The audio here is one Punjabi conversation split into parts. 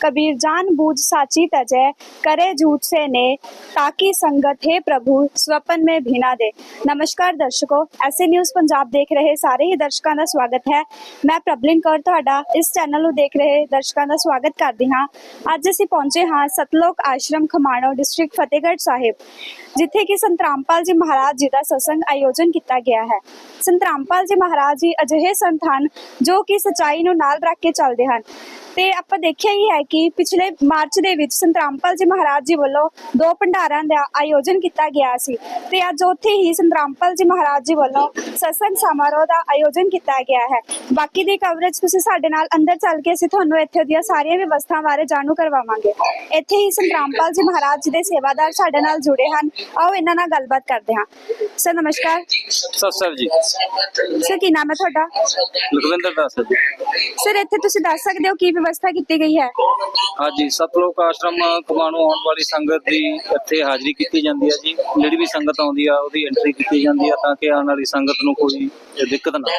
कबीर जान बूझ साची तजय करे झूठ से ने ताकि संगत है प्रभु स्वपन में भी ना दे ਨਮਸਕਾਰ ਦਰਸ਼ਕੋ ਐਸੇ ਨਿਊਜ਼ ਪੰਜਾਬ ਦੇਖ ਰਹੇ ਸਾਰੇ ਹੀ ਦਰਸ਼ਕਾਂ ਦਾ ਸਵਾਗਤ ਹੈ ਮੈਂ ਪ੍ਰਬਲਿਨ ਕੌਰ ਤੁਹਾਡਾ ਇਸ ਚੈਨਲ ਨੂੰ ਦੇਖ ਰਹੇ ਦਰਸ਼ਕਾਂ ਦਾ ਸਵਾਗਤ ਕਰਦੀ ਹਾਂ ਅੱਜ ਅਸੀਂ ਪਹੁੰਚੇ ਹਾਂ ਸਤਲੋਕ ਆਸ਼ਰਮ ਖਮਾਣੋ ਡਿਸਟ੍ਰਿਕਟ ਫਤਿਹਗੜ੍ਹ ਸਾਹਿਬ ਜਿੱਥੇ ਕਿ ਸੰਤ ਰਾਮਪਾਲ ਜੀ ਮਹਾਰਾਜ ਜੀ ਦਾ ਸਤਸੰਗ ਆਯੋਜਨ ਕੀਤਾ ਗਿਆ ਹੈ ਸੰਤ ਰਾਮਪਾਲ ਜੀ ਮਹਾਰਾਜ ਜੀ ਅਜਿਹੇ ਸੰਤ ਹਨ ਜੋ ਕਿ ਸਚਾਈ ਨੂੰ ਨਾਲ ਰੱਖ ਕੇ ਚੱਲਦੇ ਹਨ ਤੇ ਆਪਾਂ ਦੇਖਿਆ ਹੀ ਹੈ ਕਿ ਪਿਛਲੇ ਮਾਰਚ ਦੇ ਵਿੱਚ ਸੰਤ ਰਾਮਪਾਲ ਜੀ ਮਹਾਰਾਜ ਜੀ ਵੱਲੋਂ ਦੋ ਭੰਡਾਰਾਂ ਦਾ ਆਯੋਜਨ ਕੀਤਾ ਗਿਆ ਸੀ ਤੇ ਅੱਜ ਉੱਥੇ ਹੀ ਸੰਤ ਰਾਮਪਾਲ ਜੀ ਮਹਾਰਾਜ ਜੀ ਵੱਲੋਂ ਸਤਸੰਗ ਸਮਾਰੋਹ ਦਾ ਆਯੋਜਨ ਕੀਤਾ ਗਿਆ ਹੈ। ਬਾਕੀ ਦੀ ਕਵਰੇਜ ਤੁਸੀਂ ਸਾਡੇ ਨਾਲ ਅੰਦਰ ਚੱਲ ਕੇ ਅਸੀਂ ਤੁਹਾਨੂੰ ਇੱਥੇ ਦੀਆਂ ਸਾਰੀਆਂ ਵਿਵਸਥਾਵਾਂ ਬਾਰੇ ਜਾਣੂ ਕਰਵਾਵਾਂਗੇ। ਇੱਥੇ ਹੀ ਸੰਤ ਰਾਮਪਾਲ ਜੀ ਮਹਾਰਾਜ ਜੀ ਦੇ ਸੇਵਾਦਾਰ ਸਾਡੇ ਨਾਲ ਜੁੜੇ ਹਨ। ਆਓ ਇਹਨਾਂ ਨਾਲ ਗੱਲਬਾਤ ਕਰਦੇ ਹਾਂ। ਸਰ ਨਮਸਕਾਰ। ਸਤਿ ਸ੍ਰੀ ਜੀ। ਸਰ ਕੀ ਨਾਮ ਹੈ ਤੁਹਾਡਾ? ਲਖਵਿੰਦਰ ਦਾਸ ਜੀ। ਸਰ ਇੱਥੇ ਤੁਸੀਂ ਦੱਸ ਸਕਦੇ ਹੋ ਕੀ ਵਿਵਸਥਾ ਕੀਤੀ ਗਈ ਹੈ? ਹਾਂਜੀ, ਸਤਲੋਕ ਆਸ਼ਰਮ ਕਮਾਣੋਂ ਆਉਣ ਵਾਲੀ ਸੰਗਤ ਦੀ ਇੱਥੇ ਹਾਜ਼ਰੀ ਕੀਤੀ ਜਾਂਦੀ ਹੈ ਜੀ। ਜਿਹੜੀ ਵੀ ਸੰਗਤ ਆਉਂਦੀ ਆ, ਉਹਦੀ ਐਂਟਰੀ ਕੀਤੀ ਜਾਂਦੀ ਆ ਤਾਂ ਕਿ ਆਉਣ ਵਾਲੀ ਸੰਗਤ ਨੂੰ ਕੋਈ ਦਿੱਕਤ ਨਾ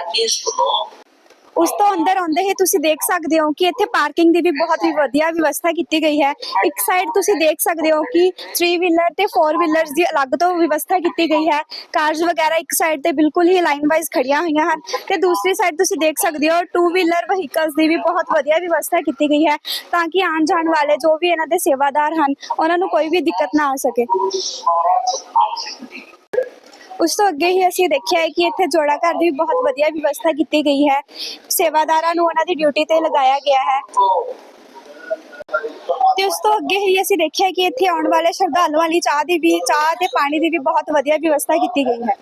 ਉਸ ਤੋਂ ਅੰਦਰ ਆਉਂਦੇ ਹੀ ਤੁਸੀਂ ਦੇਖ ਸਕਦੇ ਹੋ ਕਿ ਇੱਥੇ ਪਾਰਕਿੰਗ ਦੀ ਵੀ ਬਹੁਤ ਹੀ ਵਧੀਆ ਵਿਵਸਥਾ ਕੀਤੀ ਗਈ ਹੈ। ਇੱਕ ਸਾਈਡ ਤੁਸੀਂ ਦੇਖ ਸਕਦੇ ਹੋ ਕਿ 3 ਵੀਲਰ ਤੇ 4 ਵੀਲਰਸ ਦੀ ਅਲੱਗ ਤੋਂ ਵਿਵਸਥਾ ਕੀਤੀ ਗਈ ਹੈ। ਕਾਰਜ਼ ਵਗੈਰਾ ਇੱਕ ਸਾਈਡ ਤੇ ਬਿਲਕੁਲ ਹੀ ਲਾਈਨ ਵਾਈਜ਼ ਖੜੀਆਂ ਹੋਈਆਂ ਹਨ ਤੇ ਦੂਸਰੀ ਸਾਈਡ ਤੁਸੀਂ ਦੇਖ ਸਕਦੇ ਹੋ 2 ਵੀਲਰ ਵਹੀਕਲਸ ਦੀ ਵੀ ਬਹੁਤ ਵਧੀਆ ਵਿਵਸਥਾ ਕੀਤੀ ਗਈ ਹੈ ਤਾਂ ਕਿ ਆਉਣ ਜਾਣ ਵਾਲੇ ਜੋ ਵੀ ਇਹਨਾਂ ਦੇ ਸੇਵਾਦਾਰ ਹਨ, ਉਹਨਾਂ ਨੂੰ ਕੋਈ ਵੀ ਦਿੱਕਤ ਨਾ ਆ ਸਕੇ। ਉਸ ਤੋਂ ਅੱਗੇ ਹੀ ਅਸੀਂ ਦੇਖਿਆ ਹੈ ਕਿ ਇੱਥੇ ਜੋੜਾ ਘਰ ਦੀ ਵੀ ਬਹੁਤ ਵਧੀਆ ਵਿਵਸਥਾ ਕੀਤੀ ਗਈ ਹੈ। ਸੇਵਾਦਾਰਾਂ ਨੂੰ ਉਹਨਾਂ ਦੀ ਡਿਊਟੀ ਤੇ ਲਗਾਇਆ ਗਿਆ ਹੈ। ਤੇ ਉਸ ਤੋਂ ਅੱਗੇ ਹੀ ਅਸੀਂ ਦੇਖਿਆ ਕਿ ਇੱਥੇ ਆਉਣ ਵਾਲੇ ਸ਼ਰਧਾਲੂਆਂ ਲਈ ਚਾਹ ਦੀ ਵੀ, ਚਾਹ ਤੇ ਪਾਣੀ ਦੀ ਵੀ ਬਹੁਤ ਵਧੀਆ ਵਿਵਸਥਾ ਕੀਤੀ ਗਈ ਹੈ।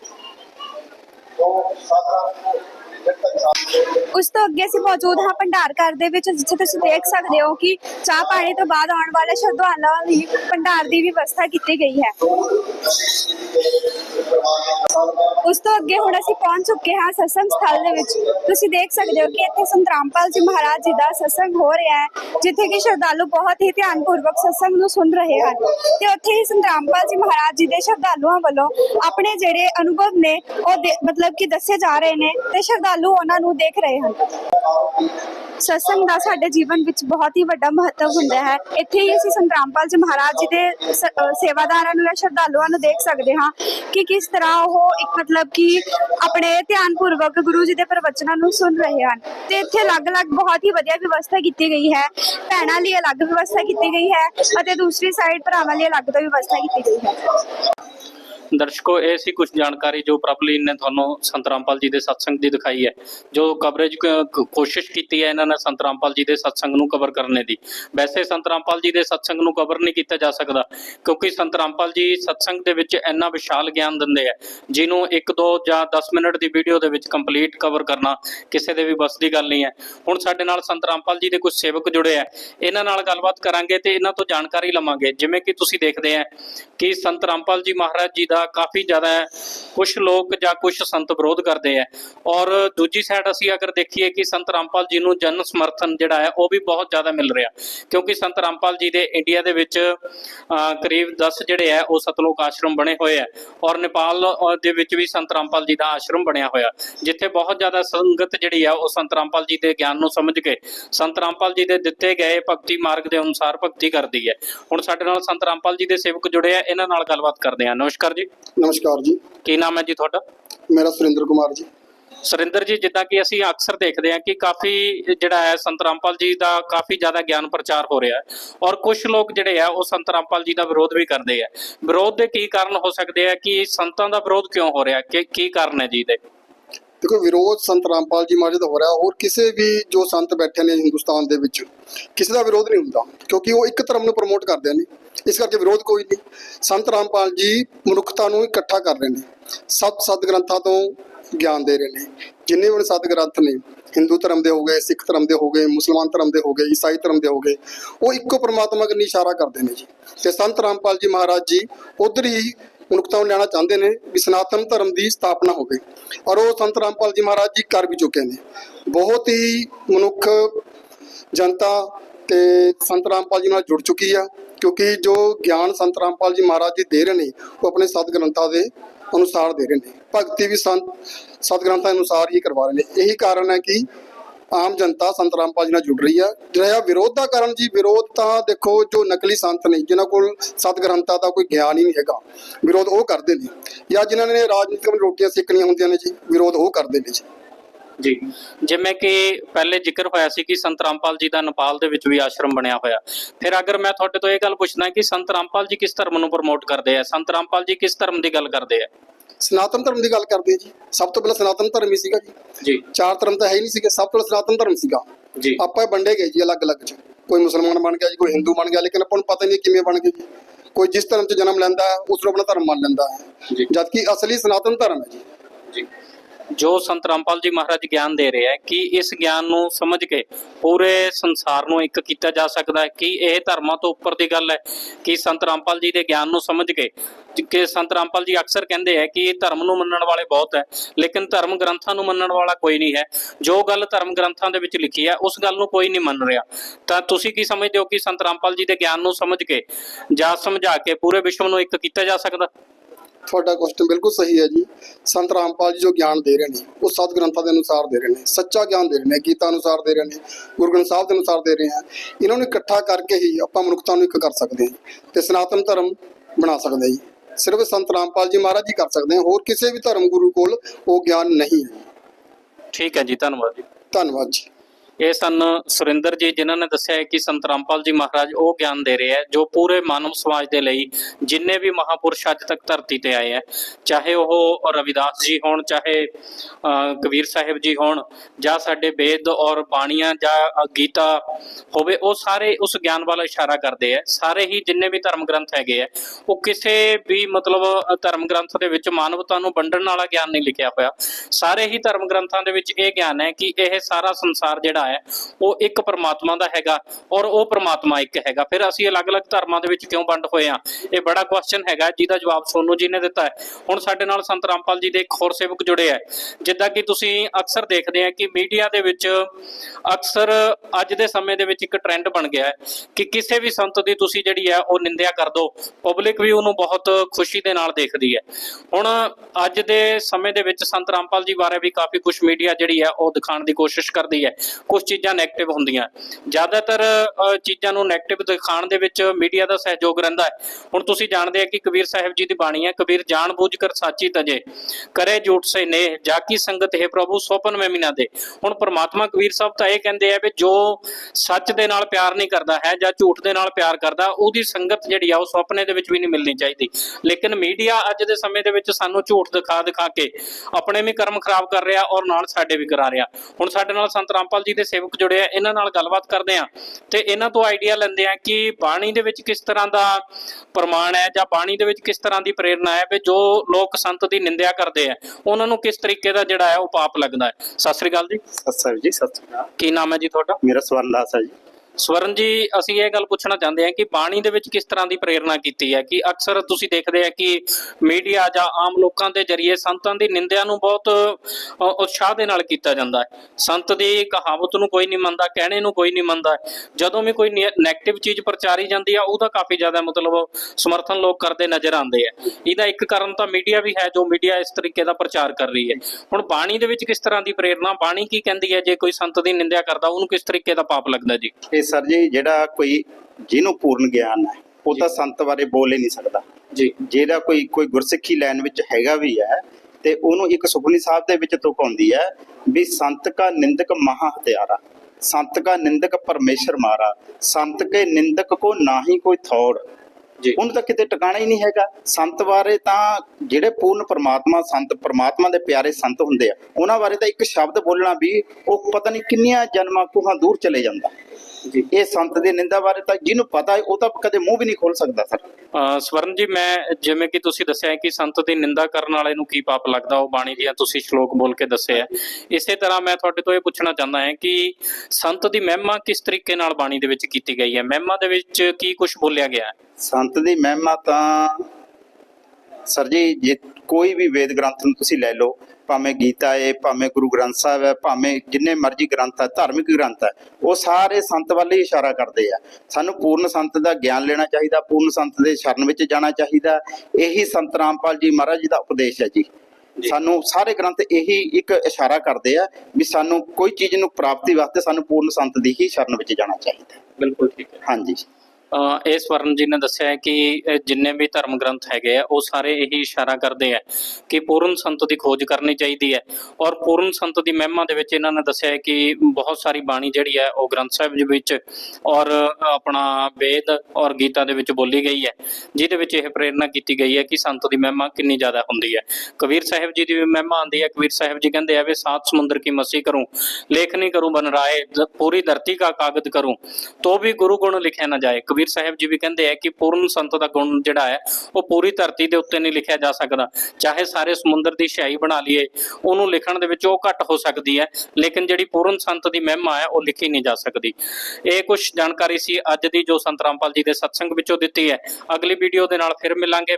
ਉਸ ਤੋਂ ਅੱਗੇ ਅਸੀਂ ਮੌਜੂਦ ਹਾਂ ਭੰਡਾਰ ਘਰ ਦੇ ਵਿੱਚ, ਜਿੱਥੇ ਤੁਸੀਂ ਦੇਖ ਸਕਦੇ ਹੋ ਕਿ ਚਾਹ ਪਾਣੀ ਤੋਂ ਬਾਅਦ ਆਉਣ ਵਾਲੇ ਸ਼ਰਧਾਲੂਆਂ ਲਈ ਭੰਡਾਰ ਦੀ ਵਿਵਸਥਾ ਕੀਤੀ ਗਈ ਹੈ। ਉਸ ਤੋਂ ਅੱਗੇ ਹੁਣ ਅਸੀਂ ਪਹੁੰਚ ਚੁੱਕੇ ਹਾਂ ਸਤਸੰਗ ਸਥਲ ਦੇ ਵਿੱਚ। ਤੁਸੀਂ ਦੇਖ ਸਕਦੇ ਹੋ ਕਿ ਇੱਥੇ ਸੰਤ ਰਾਮਪਾਲ ਜੀ ਮਹਾਰਾਜ ਜੀ ਦਾ ਸਤਸੰਗ ਹੋ ਰਿਹਾ ਹੈ, ਜਿੱਥੇ ਕਿ ਸ਼ਰਧਾਲੂ ਬਹੁਤ ਹੀ ਧਿਆਨਪੂਰਵਕ ਸਤਸੰਗ ਨੂੰ ਸੁਣ ਰਹੇ ਹਨ। ਤੇ ਉੱਥੇ ਹੀ ਸੰਤ ਰਾਮਪਾਲ ਜੀ ਮਹਾਰਾਜ ਜੀ ਦੇ ਸ਼ਰਧਾਲੂਆਂ ਵੱਲੋਂ ਆਪਣੇ ਜਿਹੜੇ ਅਨੁਭਵ ਨੇ, ਉਹ ਦੇ- ਮਤਲਬ ਕਿ ਦੱਸੇ ਜਾ ਰਹੇ ਨੇ ਤੇ ਸ਼ਰਧਾਲੂ ਉਹਨਾਂ ਨੂੰ ਦੇਖ ਰਹੇ ਹਨ। ਸਤਸੰਗ ਦਾ ਸਾਡੇ ਜੀਵਨ ਵਿੱਚ ਬਹੁਤ ਹੀ ਵੱਡਾ ਮਹੱਤਵ ਹੁੰਦਾ ਹੈ। ਇੱਥੇ ਹੀ ਅਸੀਂ ਸੰਤ ਰਾਮਪਾਲ ਜੀ ਮਹਾਰਾਜ ਜੀ ਦੇ ਸੇਵਾਦਾਰਾਂ ਨੂੰ ਜਾਂ ਸ਼ਰਧਾਲੂਆਂ ਨੂੰ ਦੇਖ ਸਕਦੇ ਹਾਂ ਕਿ ਕਿਸ ਤਰ੍ਹਾਂ ਉਹ ਇੱਕ ਮਤਲਬ ਕਿ ਆਪਣੇ ਧਿਆਨ ਪੂਰਵਕ ਗੁਰੂ ਜੀ ਦੇ ਪ੍ਰਵਚਨਾਂ ਨੂੰ ਸੁਣ ਰਹੇ ਹਨ। ਤੇ ਇੱਥੇ ਅਲੱਗ-ਅਲੱਗ ਬਹੁਤ ਹੀ ਵਧੀਆ ਵਿਵਸਥਾ ਕੀਤੀ ਗਈ ਹੈ। ਭੈਣਾਂ ਲਈ ਅਲੱਗ ਵਿਵਸਥਾ ਕੀਤੀ ਗਈ ਹੈ ਅਤੇ ਦੂਸਰੀ ਸਾਈਡ ਭਰਾਵਾਂ ਲਈ ਅਲੱਗ ਤੋਂ ਵਿਵਸਥਾ ਕੀਤੀ ਗਈ ਹੈ। ਦਰਸ਼ਕੋ, ਇਹ ਸੀ ਕੁਝ ਜਾਣਕਾਰੀ ਜੋ ਪ੍ਰਭਲੀਨ ਨੇ ਤੁਹਾਨੂੰ ਸੰਤ ਰਾਮਪਾਲ ਜੀ ਦੇ ਸਤਸੰਗ ਦੀ ਦਿਖਾਈ ਹੈ, ਜੋ ਕਵਰੇਜ ਕੋਸ਼ਿਸ਼ ਕੀਤੀ ਹੈ ਇਹਨਾਂ ਨੇ ਸੰਤ ਰਾਮਪਾਲ ਜੀ ਦੇ ਸਤਸੰਗ ਨੂੰ ਕਵਰ ਕਰਨੇ ਦੀ। ਵੈਸੇ ਸੰਤ ਰਾਮਪਾਲ ਜੀ ਦੇ ਸਤਸੰਗ ਨੂੰ ਕਵਰ ਨਹੀਂ ਕੀਤਾ ਜਾ ਸਕਦਾ, ਕਿਉਂਕਿ ਸੰਤ ਰਾਮਪਾਲ ਜੀ ਸਤਸੰਗ ਦੇ ਵਿੱਚ ਇੰਨਾ ਵਿਸ਼ਾਲ ਗਿਆਨ ਦਿੰਦੇ ਆ, ਜਿਹਨੂੰ 1 2 ਜਾਂ 10 ਮਿੰਟ ਦੀ ਵੀਡੀਓ ਦੇ ਵਿੱਚ ਕੰਪਲੀਟ ਕਵਰ ਕਰਨਾ ਕਿਸੇ ਦੇ ਵੀ ਬਸ ਦੀ ਗੱਲ ਨਹੀਂ ਹੈ। ਹੁਣ ਸਾਡੇ ਨਾਲ ਸੰਤ ਰਾਮਪਾਲ ਜੀ ਦੇ ਕੁਝ ਸੇਵਕ ਜੁੜੇ ਆ, ਇਹਨਾਂ ਨਾਲ ਗੱਲਬਾਤ ਕਰਾਂਗੇ ਤੇ ਇਹਨਾਂ ਤੋਂ ਜਾਣਕਾਰੀ ਲਵਾਂਗੇ, ਜਿਵੇਂ ਕਿ ਤੁਸੀਂ ਦੇਖਦੇ ਆ ਕਿ ਸੰਤ ਰਾਮਪਾਲ ਜੀ ਮਹਾਰਾਜ ਜੀ ਦਾ ਕਾਫੀ ਜ਼ਿਆਦਾ ਕੁਝ ਲੋਕ ਜਾਂ ਕੁਝ ਸੰਤ ਵਿਰੋਧ ਕਰਦੇ ਆ। ਔਰ ਦੂਜੀ ਸਾਈਡ ਅਸੀਂ ਅਗਰ ਦੇਖੀਏ ਕਿ ਸੰਤ ਰਾਮਪਾਲ ਜੀ ਨੂੰ ਜਨ ਸਮਰਥਨ ਜਿਹੜਾ ਹੈ ਉਹ ਵੀ ਬਹੁਤ ਜ਼ਿਆਦਾ ਮਿਲ ਰਿਹਾ। ਕਿਉਂਕਿ ਸੰਤ ਰਾਮਪਾਲ ਜੀ ਦੇ ਇੰਡੀਆ ਦੇ ਵਿੱਚ ਕਰੀਬ 10 ਜਿਹੜੇ ਆ ਉਹ ਸਤਲੋਕ ਆਸ਼ਰਮ ਬਣੇ ਹੋਏ ਆ। ਔਰ ਨੇਪਾਲ ਦੇ ਵਿੱਚ ਵੀ ਸੰਤ ਰਾਮਪਾਲ ਜੀ ਦਾ ਆਸ਼ਰਮ ਬਣਿਆ ਹੋਇਆ। ਜਿੱਥੇ ਬਹੁਤ ਜ਼ਿਆਦਾ ਸੰਗਤ ਜਿਹੜੀ ਆ ਉਹ ਸੰਤ ਰਾਮਪਾਲ ਜੀ ਦੇ ਗਿਆਨ ਨੂੰ ਸਮਝ ਕੇ ਸੰਤ ਰਾਮਪਾਲ ਜੀ ਦੇ ਦਿੱਤੇ ਗਏ ਭਗਤੀ ਮਾਰਗ ਦੇ ਅਨੁਸਾਰ ਭਗਤੀ ਕਰਦੀ ਹੈ। ਹੁਣ ਸਾਡੇ ਨਾਲ ਸੰਤ ਰਾਮਪਾਲ ਜੀ ਦੇ ਸੇਵਕ ਜੁੜੇ ਆ ਇਹਨਾਂ ਨਾਲ ਗੱਲਬਾਤ ਕਰਦੇ ਆ। ਨਮਸਕਾਰ ਜੀ। ਨਮਸਕਾਰ ਜੀ। ਕੀ ਨਾਮ ਹੈ ਜੀ ਤੁਹਾਡਾ? ਮੇਰਾ ਸੁਰਿੰਦਰ ਕੁਮਾਰ ਜੀ। ਸੁਰਿੰਦਰ ਜੀ ਜਿੱਦਾਂ ਕਿ ਅਸੀਂ ਅਕਸਰ ਦੇਖਦੇ ਹਾਂ ਕਿ ਕਾਫੀ ਜਿਹੜਾ ਹੈ ਸੰਤ ਰਾਮਪਾਲ ਜੀ ਦਾ ਕਾਫੀ ਜ਼ਿਆਦਾ ਗਿਆਨ ਪ੍ਰਚਾਰ ਹੋ ਰਿਹਾ ਹੈ ਔਰ ਕੁਝ ਲੋਕ ਜਿਹੜੇ ਆ ਉਹ ਸੰਤ ਰਾਮਪਾਲ ਜੀ ਦਾ ਵਿਰੋਧ ਵੀ ਕਰਦੇ ਆ ਵਿਰੋਧ ਦੇ ਕੀ ਕਾਰਨ ਹੋ ਸਕਦੇ ਆ ਕਿ ਸੰਤਾਂ ਦਾ ਵਿਰੋਧ ਕਿਉਂ ਹੋ ਰਿਹਾ ਕਿ ਕੀ ਕਾਰਨ ਹੈ ਜੀ ਦੇ ਦੇਖੋ ਵਿਰੋਧ ਸੰਤ ਰਾਮਪਾਲ ਜੀ ਦਾ ਹੋ ਰਿਹਾ ਹੋਰ ਕਿਸੇ ਵੀ ਜੋ ਸੰਤ ਬੈਠੇ ਨੇ ਹਿੰਦੁਸਤਾਨ ਦੇ ਵਿੱਚ ਕਿਸੇ ਦਾ ਵਿਰੋਧ ਨਹੀਂ ਹੁੰਦਾ ਕਿਉਂਕਿ ਉਹ ਇੱਕ ਧਰਮ ਨੂੰ ਪ੍ਰਮੋਟ ਕਰਦੇ ਨੇ। ਇਸ ਕਰਕੇ ਵਿਰੋਧ ਕੋਈ ਨਹੀਂ। ਸੰਤ ਰਾਮਪਾਲ ਜੀ ਮਨੁੱਖਤਾ ਨੂੰ ਇਕੱਠਾ ਕਰ ਰਹੇ ਨੇ। ਸੱਤ ਸੱਤ ਗ੍ਰੰਥਾਂ ਤੋਂ ਗਿਆਨ ਦੇ ਰਹੇ ਨੇ। ਜਿੰਨੇ ਵੀ ਸੱਤ ਗ੍ਰੰਥ ਨੇ, ਹਿੰਦੂ ਧਰਮ ਦੇ ਹੋ ਗਏ, ਸਿੱਖ ਧਰਮ ਦੇ ਹੋ ਗਏ, ਮੁਸਲਮਾਨ ਧਰਮ ਦੇ ਹੋ ਗਏ, ਈਸਾਈ ਧਰਮ ਦੇ ਹੋ ਗਏ, ਉਹ ਇੱਕੋ ਪਰਮਾਤਮਾ ਕੰਨੀ ਇਸ਼ਾਰਾ ਕਰਦੇ ਨੇ ਜੀ। ਤੇ ਸੰਤ ਰਾਮਪਾਲ ਜੀ ਮਹਾਰਾਜ ਜੀ ਉਧਰ ਹੀ ਮਨੁੱਖਤਾ ਨੂੰ ਲੈਣਾ ਚਾਹੁੰਦੇ ਨੇ ਵੀ ਸਨਾਤਨ ਧਰਮ ਦੀ ਸਥਾਪਨਾ ਹੋਵੇ। ਔਰ ਉਹ ਸੰਤ ਰਾਮਪਾਲ ਜੀ ਮਹਾਰਾਜ ਜੀ ਕਰ ਵੀ ਚੁੱਕੇ ਨੇ। ਬਹੁਤ ਹੀ ਮਨੁੱਖ ਜਨਤਾ ਤੇ ਸੰਤ ਰਾਮਪਾਲ ਜੀ ਨਾਲ ਜੁੜ ਚੁੱਕੀ ਆ, ਕਿਉਂਕਿ ਜੋ ਗਿਆਨ ਸੰਤ ਰਾਮਪਾਲ ਜੀ ਮਹਾਰਾਜ ਜੀ ਦੇ ਰਹੇ ਨੇ, ਉਹ ਆਪਣੇ ਸਤ ਗ੍ਰੰਥਾਂ ਦੇ ਅਨੁਸਾਰ ਦੇ ਰਹੇ ਨੇ। ਭਗਤੀ ਵੀ ਸੰਤ ਸਤ ਗ੍ਰੰਥਾਂ ਅਨੁਸਾਰ ਹੀ ਕਰਵਾ ਰਹੇ ਨੇ। ਇਹੀ ਕਾਰਨ ਹੈ ਕਿ ਆਮ ਜਨਤਾ ਸੰਤ ਰਾਮਪਾਲ ਜੀ ਨਾਲ ਜੁੜ ਰਹੀ ਹੈ। ਜਿਹੜਾ ਵਿਰੋਧ ਦਾ ਕਾਰਨ ਜੀ, ਵਿਰੋਧ ਤਾਂ ਦੇਖੋ ਜੋ ਨਕਲੀ ਸੰਤ ਨੇ, ਜਿਨ੍ਹਾਂ ਕੋਲ ਸਤ ਗ੍ਰੰਥਾਂ ਦਾ ਕੋਈ ਗਿਆਨ ਹੀ ਨਹੀਂ ਹੈਗਾ, ਵਿਰੋਧ ਉਹ ਕਰਦੇ ਨੇ। ਜਾਂ ਜਿਨ੍ਹਾਂ ਨੇ ਰਾਜਨੀਤਿਕ ਰੋਟੀਆਂ ਸੇਕਣੀਆਂ ਹੁੰਦੀਆਂ ਨੇ ਜੀ, ਵਿਰੋਧ ਉਹ ਕਰਦੇ ਨੇ ਜੀ। ਜੀ। ਜਿਵੇਂ ਕਿ ਪਹਿਲੇ ਜ਼ਿਕਰ ਹੋਇਆ ਸੀ ਕਿ ਸੰਤ ਰਾਮਪਾਲ ਜੀ ਦਾ ਨੇਪਾਲ ਦੇ ਵਿੱਚ ਵੀ ਆਸ਼ਰਮ ਬਣਿਆ ਹੋਇਆ। ਫਿਰ ਅਗਰ ਮੈਂ ਤੁਹਾਡੇ ਤੋਂ ਇਹ ਗੱਲ ਪੁੱਛਣਾ ਕਿ ਸੰਤ ਰਾਮਪਾਲ ਜੀ ਕਿਸ ਧਰਮ ਨੂੰ ਪ੍ਰਮੋਟ ਕਰਦੇ ਆ? ਸੰਤ ਰਾਮਪਾਲ ਜੀ ਕਿਸ ਧਰਮ ਦੀ ਗੱਲ ਕਰਦੇ ਆ? ਸਨਾਤਨ ਧਰਮ ਦੀ ਗੱਲ ਕਰਦੇ ਹਾਂ ਜੀ। ਸਭ ਤੋਂ ਪਹਿਲਾਂ ਸਨਾਤਨ ਧਰਮ ਹੀ ਸੀਗਾ ਜੀ। ਜੀ। ਚਾਰ ਧਰਮ ਤਾਂ ਹੈ ਹੀ ਨਹੀਂ ਸੀਗੇ। ਸਭ ਤੋਂ ਸਨਾਤਨ ਧਰਮ ਸੀਗਾ। ਜੀ। ਆਪਾਂ ਇਹ ਵੰਡੇ ਗਏ ਜੀ ਅਲੱਗ-ਅਲੱਗ ਚ। ਕੋਈ ਮੁਸਲਮਾਨ ਬਣ ਗਿਆ ਜੀ ਕੋਈ ਹਿੰਦੂ ਬਣ ਗਿਆ ਲੇਕਿਨ ਆਪਾਂ ਨੂੰ ਪਤਾ ਨਹੀਂ ਕਿਵੇਂ ਬਣ ਗਏ ਜੀ। ਕੋਈ ਜਿਸ ਧਰਮ ਚ ਜਨਮ ਲੈਂਦਾ ਹੈ ਉਸ ਨੂੰ ਆਪਣਾ ਧਰਮ ਮੰਨ ਲੈਂਦਾ ਹੈ। ਜਦਕਿ ਅਸਲੀ ਸਨਾਤਨ ਧਰਮ ਹੈ ਜੀ। ਜੀ। ਜੋ ਸੰਤ ਰਾਮਪਾਲ ਜੀ ਮਹਾਰਾਜ ਗਿਆਨ ਦੇ ਰਹੇ ਹੈ, ਕਿ ਇਸ ਗਿਆਨ ਨੂੰ ਸਮਝ ਕੇ ਪੂਰੇ ਸੰਸਾਰ ਨੂੰ ਇੱਕ ਕੀਤਾ ਜਾ ਸਕਦਾ ਹੈ? ਕਿ ਇਹ ਧਰਮਾਂ ਤੋਂ ਉੱਪਰ ਦੀ ਗੱਲ ਹੈ? ਕਿ ਸੰਤ ਰਾਮਪਾਲ ਜੀ ਦੇ ਗਿਆਨ ਨੂੰ ਸਮਝ ਕੇ, ਕਿ ਸੰਤ ਰਾਮਪਾਲ ਜੀ ਅਕਸਰ ਕਹਿੰਦੇ ਹੈ ਕਿ ਧਰਮ ਨੂੰ ਮੰਨਣ ਵਾਲੇ ਬਹੁਤ ਹੈ, ਲੇਕਿਨ ਧਰਮ ਗ੍ਰੰਥਾਂ ਨੂੰ ਮੰਨਣ ਵਾਲਾ ਕੋਈ ਨਹੀਂ ਹੈ। ਜੋ ਗੱਲ ਧਰਮ ਗ੍ਰੰਥਾਂ ਦੇ ਵਿੱਚ ਲਿਖੀ ਹੈ, ਉਸ ਗੱਲ ਨੂੰ ਕੋਈ ਨਹੀਂ ਮੰਨ ਰਿਹਾ। ਤਾਂ ਤੁਸੀਂ ਕੀ ਸਮਝਦੇ ਹੋ ਕਿ ਸੰਤ ਰਾਮਪਾਲ ਜੀ ਦੇ ਗਿਆਨ ਨੂੰ ਸਮਝ ਕੇ ਜਾਂ ਸਮਝਾ ਕੇ ਪੂਰੇ ਵਿਸ਼ਵ ਨੂੰ ਇੱਕ ਕੀਤਾ ਜਾ ਸਕਦਾ? ਤੁਹਾਡਾ ਕੁਐਸਚਨ ਬਿਲਕੁਲ ਸਹੀ ਹੈ ਜੀ। ਸੰਤ ਰਾਮਪਾਲ ਜੀ ਜੋ ਗਿਆਨ ਦੇ ਰਹੇ ਨੇ ਉਹ ਸਤ ਗ੍ਰੰਥਾਂ ਦੇ ਅਨੁਸਾਰ ਦੇ ਰਹੇ ਨੇ ਸੱਚਾ ਗਿਆਨ ਦੇ ਰਹੇ ਨੇ ਗੀਤਾ ਅਨੁਸਾਰ ਦੇ ਰਹੇ ਨੇ ਗੁਰੂ ਗ੍ਰੰਥ ਸਾਹਿਬ ਦੇ ਅਨੁਸਾਰ ਦੇ ਰਹੇ ਆ। ਇਹਨਾਂ ਨੂੰ ਇਕੱਠਾ ਕਰਕੇ ਹੀ ਆਪਾਂ ਮਨੁੱਖਤਾ ਨੂੰ ਇੱਕ ਕਰ ਸਕਦੇ ਹਾਂ ਤੇ ਸਨਾਤਨ ਧਰਮ ਬਣਾ ਸਕਦੇ ਹਾਂ ਜੀ। ਸਿਰਫ ਸੰਤ ਰਾਮਪਾਲ ਜੀ ਮਹਾਰਾਜ ਜੀ ਕਰ ਸਕਦੇ ਹਾਂ ਹੋਰ ਕਿਸੇ ਵੀ ਧਰਮ ਗੁਰੂ ਕੋਲ ਉਹ ਗਿਆਨ ਨਹੀਂ ਹੈ। ਠੀਕ ਹੈ ਜੀ ਧੰਨਵਾਦ ਜੀ। ਧੰਨਵਾਦ ਜੀ। ਇਹ ਸਨ ਸੁਰਿੰਦਰ ਜੀ, ਜਿਨ੍ਹਾਂ ਨੇ ਦੱਸਿਆ ਹੈ ਕਿ ਸੰਤ ਰਾਮਪਾਲ ਜੀ ਮਹਾਰਾਜ ਉਹ ਗਿਆਨ ਦੇ ਰਹੇ ਹੈ, ਜੋ ਪੂਰੇ ਮਾਨਵ ਸਮਾਜ ਦੇ ਲਈ ਜਿੰਨੇ ਵੀ ਮਹਾਪੁਰਸ਼ ਅੱਜ ਤੱਕ ਧਰਤੀ ਤੇ ਆਏ ਹੈ, ਚਾਹੇ ਉਹ ਰਵਿਦਾਸ ਜੀ ਹੋਣ, ਚਾਹੇ ਕਬੀਰ ਸਾਹਿਬ ਜੀ ਹੋਣ, ਜਾਂ ਸਾਡੇ ਵੇਦ ਔਰ ਬਾਣੀਆਂ ਜਾਂ ਗੀਤਾ ਹੋਵੇ, ਉਹ ਸਾਰੇ ਉਸ ਗਿਆਨ ਵੱਲ ਇਸ਼ਾਰਾ ਕਰਦੇ ਹੈ, ਸਾਰੇ ਹੀ ਜਿੰਨੇ ਵੀ ਧਰਮ ਗ੍ਰੰਥ ਹੈਗੇ ਹੈ, ਉਹ ਕਿਸੇ ਵੀ ਮਤਲਬ ਧਰਮ ਗ੍ਰੰਥ ਦੇ ਵਿੱਚ ਮਾਨਵਤਾ ਨੂੰ ਵੰਡਣ ਵਾਲਾ ਗਿਆਨ ਨਹੀਂ ਲਿਖਿਆ ਹੋਇਆ। ਸਾਰੇ ਹੀ ਧਰਮ ਗ੍ਰੰਥਾਂ ਦੇ ਵਿੱਚ ਇਹ ਗਿਆਨ ਹੈ ਕਿ ਇਹ ਸਾਰਾ ਸੰਸਾਰ ਜਿਹੜਾ ਹੈ, ਉਹ ਇੱਕ ਪਰਮਾਤਮਾ ਦਾ ਹੈਗਾ ਔਰ ਉਹ ਪਰਮਾਤਮਾ ਇੱਕ ਹੈਗਾ। ਫਿਰ ਅਸੀਂ ਅਲੱਗ-ਅਲੱਗ ਧਰਮਾਂ ਦੇ ਵਿੱਚ ਕਿਉਂ ਵੰਡ ਹੋਏ ਆ ਇਹ ਬੜਾ ਕੁਐਸਚਨ ਹੈਗਾ, ਜਿਹਦਾ ਜਵਾਬ ਸੋਨੂ ਜੀ ਨੇ ਦਿੱਤਾ ਹੈ। ਹੁਣ ਸਾਡੇ ਨਾਲ ਸੰਤ ਰਾਮਪਾਲ ਜੀ ਦੇ ਇੱਕ ਹੋਰ ਸੇਵਕ ਜੁੜੇ ਹੈ। ਜਿੱਦਾਂ ਕਿ ਤੁਸੀਂ ਅਕਸਰ ਦੇਖਦੇ ਆ ਕਿ ਮੀਡੀਆ ਦੇ ਵਿੱਚ ਅਕਸਰ ਅੱਜ ਦੇ ਸਮੇਂ ਦੇ ਵਿੱਚ ਇੱਕ ਟ੍ਰੈਂਡ ਬਣ ਗਿਆ ਹੈ ਕਿ ਕਿਸੇ ਵੀ ਸੰਤ ਦੀ ਤੁਸੀਂ ਜਿਹੜੀ ਹੈ, ਉਹ ਨਿੰਦਿਆ ਕਰ ਦਿਓ ਪਬਲਿਕ ਵੀ ਉਹਨੂੰ ਬਹੁਤ ਖੁਸ਼ੀ ਦੇ ਨਾਲ ਦੇਖਦੀ ਹੈ। ਹੁਣ ਅੱਜ ਦੇ ਸਮੇਂ ਦੇ ਵਿੱਚ ਸੰਤ ਰਾਮਪਾਲ ਜੀ ਬਾਰੇ ਵੀ ਕਾਫੀ ਕੁਝ ਮੀਡੀਆ ਜਿਹੜੀ ਹੈ, ਉਹ ਦਿਖਾਉਣ ਦੀ ਕੋਸ਼ਿਸ਼ ਕਰਦੀ ਹੈ। ਕੁਝ ਚੀਜ਼ਾਂ 네ਗੇਟਿਵ ਹੁੰਦੀਆਂ। ਜ਼ਿਆਦਾਤਰ ਚੀਜ਼ਾਂ ਨੂੰ 네ਗੇਟਿਵ ਦਿਖਾਉਣ ਦੇ ਵਿੱਚ ਮੀਡੀਆ ਦਾ ਸਹਿਯੋਗ ਰਹਿੰਦਾ ਹੈ। ਹੁਣ ਤੁਸੀਂ ਜਾਣਦੇ ਆ ਕਿ ਕਬੀਰ ਸਾਹਿਬ ਜੀ ਦੀ ਬਾਣੀ ਹੈ, ਕਬੀਰ ਜਾਣ ਬੁੱਝ ਕਰ ਸਾਚੀ ਤਜੇ, ਕਰੇ ਝੂਠ ਸੇ ਨੇਹ, ਜਾ ਕੀ ਸੰਗਤ ਹੈ ਪ੍ਰਭੂ ਸੋਪਨ ਮੈਂ ਮਿਨਾ ਦੇ। ਹੁਣ ਪ੍ਰਮਾਤਮਾ ਕਬੀਰ ਸਾਹਿਬ ਤਾਂ ਇਹ ਕਹਿੰਦੇ ਆ ਵੀ ਜੋ ਸੱਚ ਦੇ ਨਾਲ ਪਿਆਰ ਨਹੀਂ ਕਰਦਾ ਹੈ, ਜਾਂ ਝੂਠ ਦੇ ਨਾਲ ਪਿਆਰ ਕਰਦਾ, ਉਹਦੀ ਸੰਗਤ ਜਿਹੜੀ ਆ, ਉਹ ਸੁਪਨੇ ਦੇ ਵਿੱਚ ਵੀ ਨਹੀਂ ਮਿਲਣੀ ਚਾਹੀਦੀ। ਲੇਕਿਨ ਮੀਡੀਆ ਅੱਜ ਦੇ ਸਮੇਂ ਦੇ ਵਿੱਚ ਸਾਨੂੰ ਝੂਠ ਦਿਖਾ ਦਿਖਾ ਕੇ ਆਪਣੇ ਵੀ ਕਰਮ ਖਰਾਬ ਕਰ ਰਿਹਾ ਔਰ ਨਾਲ ਸਾਡੇ ਵੀ ਕਰਾ ਰਿਹਾ। ਹੁਣ ਸਾਡੇ ਨਾਲ ਸੰਤ ਰਾਮਪਾਲ ਜੀ ਦੇ ਸੇਵਕ ਜੁੜੇ ਆ ਇਹਨਾਂ ਨਾਲ ਗੱਲਬਾਤ ਕਰਦੇ ਆ। ਤੇ ਇਹਨਾਂ ਤੋਂ ਆਈਡੀਆ ਲੈਂਦੇ ਆ ਕਿ ਬਾਣੀ ਦੇ ਵਿੱਚ ਕਿਸ ਤਰ੍ਹਾਂ ਦਾ ਪ੍ਰਮਾਣ ਹੈ ਜਾਂ ਬਾਣੀ ਦੇ ਵਿੱਚ ਕਿਸ ਤਰ੍ਹਾਂ ਦੀ ਪ੍ਰੇਰਣਾ ਹੈ ਵੀ ਜੋ ਲੋਕ ਸੰਤ ਦੀ ਨਿੰਦਿਆ ਕਰਦੇ ਆ ਉਹਨਾਂ ਨੂੰ ਕਿਸ ਤਰੀਕੇ ਦਾ ਜਿਹੜਾ ਹੈ ਉਹ ਪਾਪ ਲੱਗਦਾ ਹੈ। ਸਤਿ ਸ੍ਰੀ ਅਕਾਲ ਜੀ। ਸਤਿ ਸ੍ਰੀ ਜੀ ਸਤਿ ਸ੍ਰੀ ਅਕਾਲ। ਕੀ ਨਾਮ ਹੈ ਜੀ ਤੁਹਾਡਾ? ਮੇਰਾ ਸਵਰਨ ਦਾਸ ਹੈ ਜੀ। ਸਵਰਨ ਜੀ, ਅਸੀਂ ਇਹ ਗੱਲ ਪੁੱਛਣਾ ਚਾਹੁੰਦੇ ਹਾਂ ਕਿ ਬਾਣੀ ਦੇ ਵਿੱਚ ਕਿਸ ਤਰ੍ਹਾਂ ਦੀ ਪ੍ਰੇਰਣਾ ਕੀਤੀ ਹੈ? ਕਿ ਅਕਸਰ ਤੁਸੀਂ ਦੇਖਦੇ ਆ ਕਿ ਮੀਡੀਆ ਜਾਂ ਆਮ ਲੋਕਾਂ ਦੇ ਜ਼ਰੀਏ ਸੰਤਾਂ ਦੀ ਨਿੰਦਿਆ ਨੂੰ ਬਹੁਤ ਉਤਸ਼ਾਹ ਦੇ ਨਾਲ ਕੀਤਾ ਜਾਂਦਾ ਹੈ। ਸੰਤ ਦੀ ਕਹਾਵਤ ਨੂੰ ਕੋਈ ਨਹੀਂ ਮੰਨਦਾ, ਕਹਿਣੇ ਨੂੰ ਕੋਈ ਨਹੀਂ ਮੰਨਦਾ। ਜਦੋਂ ਵੀ ਕੋਈ 네ਗੇਟਿਵ ਚੀਜ਼ ਪ੍ਰਚਾਰੀ ਜਾਂਦੀ ਆ, ਉਹਦਾ ਕਾਫੀ ਜ਼ਿਆਦਾ ਮਤਲਬ ਸਮਰਥਨ ਲੋਕ ਕਰਦੇ ਨਜ਼ਰ ਆਉਂਦੇ ਆ। ਇਹਦਾ ਇੱਕ ਕਾਰਨ ਤਾਂ ਮੀਡੀਆ ਵੀ ਹੈ, ਜੋ ਮੀਡੀਆ ਇਸ ਤਰੀਕੇ ਦਾ ਪ੍ਰਚਾਰ ਕਰ ਰਹੀ ਹੈ। ਹੁਣ ਬਾਣੀ ਦੇ ਵਿੱਚ ਕਿਸ ਤਰ੍ਹਾਂ ਦੀ ਪ੍ਰੇਰਣਾ, ਬਾਣੀ ਕੀ ਕਹਿੰਦੀ ਹੈ? ਜੇ ਕੋਈ ਸੰਤ ਦੀ ਨਿੰਦਿਆ ਕਰਦਾ, ਉਹਨੂੰ ਕਿਸ ਤਰੀਕੇ ਦਾ ਪਾਪ ਲੱਗਦਾ ਜੀ? ਇਹ ਸਰ ਜੀ ਜਿਹੜਾ ਕੋਈ ਜਿਹਨੂੰ ਪੂਰਨ ਗਿਆਨ ਹੈ ਉਹ। ਤਾਂ ਸੰਤ ਬਾਰੇ ਬੋਲ ਹੀ ਨਹੀਂ ਸਕਦਾ। ਜੀ। ਜਿਹੜਾ ਕੋਈ ਕੋਈ ਗੁਰਸਿੱਖੀ ਲਾਈਨ ਵਿੱਚ ਹੈਗਾ ਵੀ ਹੈ ਤੇ ਉਹਨੂੰ ਇੱਕ ਸੁਖਮਨੀ ਸਾਹਿਬ ਦੇ ਵਿੱਚ ਤੁਕ ਆਉਂਦੀ ਹੈ ਵੀ ਸੰਤ ਕਾ ਨਿੰਦਕ ਮਹਾ ਹਤਿਆਰਾ ਸੰਤ ਕਾ ਨਿੰਦਕ ਪਰਮੇਸ਼ਰ ਮਾਰਾ ਸੰਤ ਕੇ ਨਿੰਦਕ ਕੋ ਨਾਹੀ ਕੋਈ ਥੌੜ। ਜੀ। ਉਹਨੂੰ ਤਾਂ ਕਿਤੇ ਟਿਕਾਣਾ ਹੀ ਨਹੀਂ ਹੈਗਾ। ਸੰਤ ਬਾਰੇ ਤਾਂ ਜਿਹੜੇ ਪੂਰਨ ਪਰਮਾਤਮਾ ਸੰਤ ਪਰਮਾਤਮਾ ਦੇ ਪਿਆਰੇ ਸੰਤ ਹੁੰਦੇ ਆ ਉਹਨਾਂ ਬਾਰੇ ਤਾਂ ਇੱਕ ਸ਼ਬਦ ਬੋਲਣਾ ਵੀ ਉਹ ਪਤਾ ਨਹੀਂ ਕਿੰਨੀਆਂ ਜਨਮਾਂ ਕੋਹਾਂ ਦੂਰ ਚਲੇ ਜਾਂਦਾ। ਇਹ ਸੰਤ ਦੀ ਨਿੰਦਾ ਬਾਰੇ ਤਾਂ ਜਿਹਨੂੰ ਪਤਾ ਹੈ ਉਹ ਤਾਂ ਕਦੇ ਮੂੰਹ ਵੀ ਨਹੀਂ ਖੋਲ ਸਕਦਾ ਸਰ। ਸਵਰਨ ਜੀ ਮੈਂ ਜਿਵੇਂ ਕਿ ਤੁਸੀਂ ਦੱਸਿਆ ਕਿ ਸੰਤ ਦੀ ਨਿੰਦਾ ਕਰਨ ਵਾਲੇ ਨੂੰ ਕੀ ਪਾਪ ਲੱਗਦਾ ਉਹ ਬਾਣੀ ਦੀਆਂ ਤੁਸੀਂ ਸ਼ਲੋਕ ਬੋਲ ਕੇ ਦੱਸਿਆ। ਇਸੇ ਤਰ੍ਹਾਂ ਮੈਂ ਤੁਹਾਡੇ ਤੋਂ ਇਹ ਪੁੱਛਣਾ ਚਾਹੁੰਦਾ ਹਾਂ ਕਿ ਸੰਤ ਦੀ ਮਹਿਮਾ ਕਿਸ ਤਰੀਕੇ ਨਾਲ ਬਾਣੀ ਦੇ ਵਿੱਚ ਕੀਤੀ ਗਈ ਹੈ? ਮਹਿਮਾ ਦੇ ਵਿੱਚ ਕੀ ਕੁਝ ਬੋਲਿਆ ਗਿਆ ਹੈ? ਸੰਤ ਦੀ ਮਹਿਮਾ ਤਾਂ ਸਰ ਜੀ ਜੇ ਕੋਈ ਵੀ ਵੇਦ ਗ੍ਰੰਥ ਨੂੰ ਤੁਸੀਂ ਲੈ ਲਓ ਭਾਵੇਂ ਗੀਤਾ ਹੈ ਭਾਵੇਂ ਗੁਰੂ ਗ੍ਰੰਥ ਸਾਹਿਬ ਹੈ ਭਾਵੇਂ ਜਿੰਨੇ ਮਰਜ਼ੀ ਗ੍ਰੰਥ ਹੈ ਧਾਰਮਿਕ ਗ੍ਰੰਥ ਹੈ ਉਹ ਸਾਰੇ ਸੰਤ ਵੱਲ ਹੀ ਇਸ਼ਾਰਾ ਕਰਦੇ ਆ। ਸਾਨੂੰ ਪੂਰਨ ਸੰਤ ਦਾ ਗਿਆਨ ਲੈਣਾ ਚਾਹੀਦਾ ਪੂਰਨ ਸੰਤ ਦੇ ਸ਼ਰਨ ਵਿੱਚ ਜਾਣਾ ਚਾਹੀਦਾ। ਇਹੀ ਸੰਤ ਰਾਮਪਾਲ ਜੀ ਮਹਾਰਾਜ ਜੀ ਦਾ ਉਪਦੇਸ਼ ਹੈ ਜੀ। ਸਾਨੂੰ ਸਾਰੇ ਗ੍ਰੰਥ ਇਹੀ ਇੱਕ ਇਸ਼ਾਰਾ ਕਰਦੇ ਆ ਵੀ ਸਾਨੂੰ ਕੋਈ ਚੀਜ਼ ਨੂੰ ਪ੍ਰਾਪਤੀ ਵਾਸਤੇ ਸਾਨੂੰ ਪੂਰਨ ਸੰਤ ਦੀ ਹੀ ਸ਼ਰਨ ਵਿੱਚ ਜਾਣਾ ਚਾਹੀਦਾ। ਬਿਲਕੁਲ ਠੀਕ ਹੈ। ਹਾਂਜੀ। ਅ, ਇਹ ਸਵਰਨ ਜੀ ਨੇ ਦੱਸਿਆ ਹੈ ਕਿ ਜਿੰਨੇ ਵੀ ਧਰਮ ਗ੍ਰੰਥ ਹੈਗੇ ਆ ਉਹ ਸਾਰੇ ਇਹੀ ਇਸ਼ਾਰਾ ਕਰਦੇ ਆ ਕਿ ਪੂਰਨ ਸੰਤ ਦੀ ਖੋਜ ਕਰਨੀ ਚਾਹੀਦੀ ਹੈ। ਔਰ ਪੂਰਨ ਸੰਤ ਦੀ ਮਹਿਮਾ ਦੇ ਵਿੱਚ ਇਹਨਾਂ ਨੇ ਦੱਸਿਆ ਹੈ ਕਿ ਬਹੁਤ ਸਾਰੀ ਬਾਣੀ ਜਿਹੜੀ ਹੈ ਉਹ ਗ੍ਰੰਥ ਸਾਹਿਬ ਦੇ ਵਿੱਚ ਔਰ ਆਪਣਾ ਵੇਦ ਔਰ ਗੀਤਾ ਦੇ ਵਿੱਚ ਬੋਲੀ ਗਈ ਹੈ ਜਿਹਦੇ ਵਿੱਚ ਇਹ ਪ੍ਰੇਰਣਾ ਕੀਤੀ ਗਈ ਹੈ ਕਿ ਸੰਤ ਦੀ ਮਹਿਮਾ ਕਿੰਨੀ ਜ਼ਿਆਦਾ ਹੁੰਦੀ ਹੈ। ਕਬੀਰ ਸਾਹਿਬ ਜੀ ਦੀ ਵੀ ਮਹਿਮਾ ਆਉਂਦੀ ਹੈ। ਕਬੀਰ ਸਾਹਿਬ ਜੀ ਕਹਿੰਦੇ ਆ ਵੇ ਸਾਤ ਸਮੁੰਦਰ ਕੀ ਮਸੀ ਕਰੂੰ ਲੇਖ ਨਹੀਂ ਕਰੂੰ ਬਨ ਰਾਏ ਪੂਰੀ ਧਰਤੀ ਕਾ ਕਾਗਦ ਕਰੂੰ ਤੋ ਵੀ ਗੁਰੂ ਗੁਣ ਲਿਖਿਆ ਨਾ ਜਾਏ। ਕਬੀਰ ਸਾਹਿਬ ਜੀ ਵੀ ਕਹਿੰਦੇ ਆ ਕਿ ਪੂਰਨ ਸੰਤ ਦਾ ਗੁਣ ਜਿਹੜਾ ਹੈ, ਉਹ ਪੂਰੀ ਧਰਤੀ ਦੇ ਉੱਤੇ ਨਹੀਂ ਲਿਖਿਆ ਜਾ ਸਕਦਾ। ਚਾਹੇ ਸਾਰੇ ਸਮੁੰਦਰ ਦੀ ਸ਼ਾਈ ਬਣਾ ਲਈਏ, ਉਹਨੂੰ ਲਿਖਣ ਦੇ ਵਿੱਚ ਉਹ ਘੱਟ ਹੋ ਸਕਦੀ ਹੈ, ਲੇਕਿਨ ਜਿਹੜੀ ਪੂਰਨ ਸੰਤ ਦੀ ਮਹਿਮਾ ਹੈ, ਉਹ ਲਿਖੀ ਨਹੀਂ ਜਾ ਸਕਦੀ। ਇਹ ਕੁਝ ਜਾਣਕਾਰੀ ਸੀ ਅੱਜ ਦੀ ਜੋ ਸੰਤ ਰਾਮਪਾਲ ਜੀ ਦੇ ਸਤਸੰਗ ਵਿੱਚੋਂ ਦਿੱਤੀ ਹੈ। ਅਗਲੀ ਵੀਡੀਓ ਦੇ ਨਾਲ ਫਿਰ ਮਿਲਾਂਗੇ।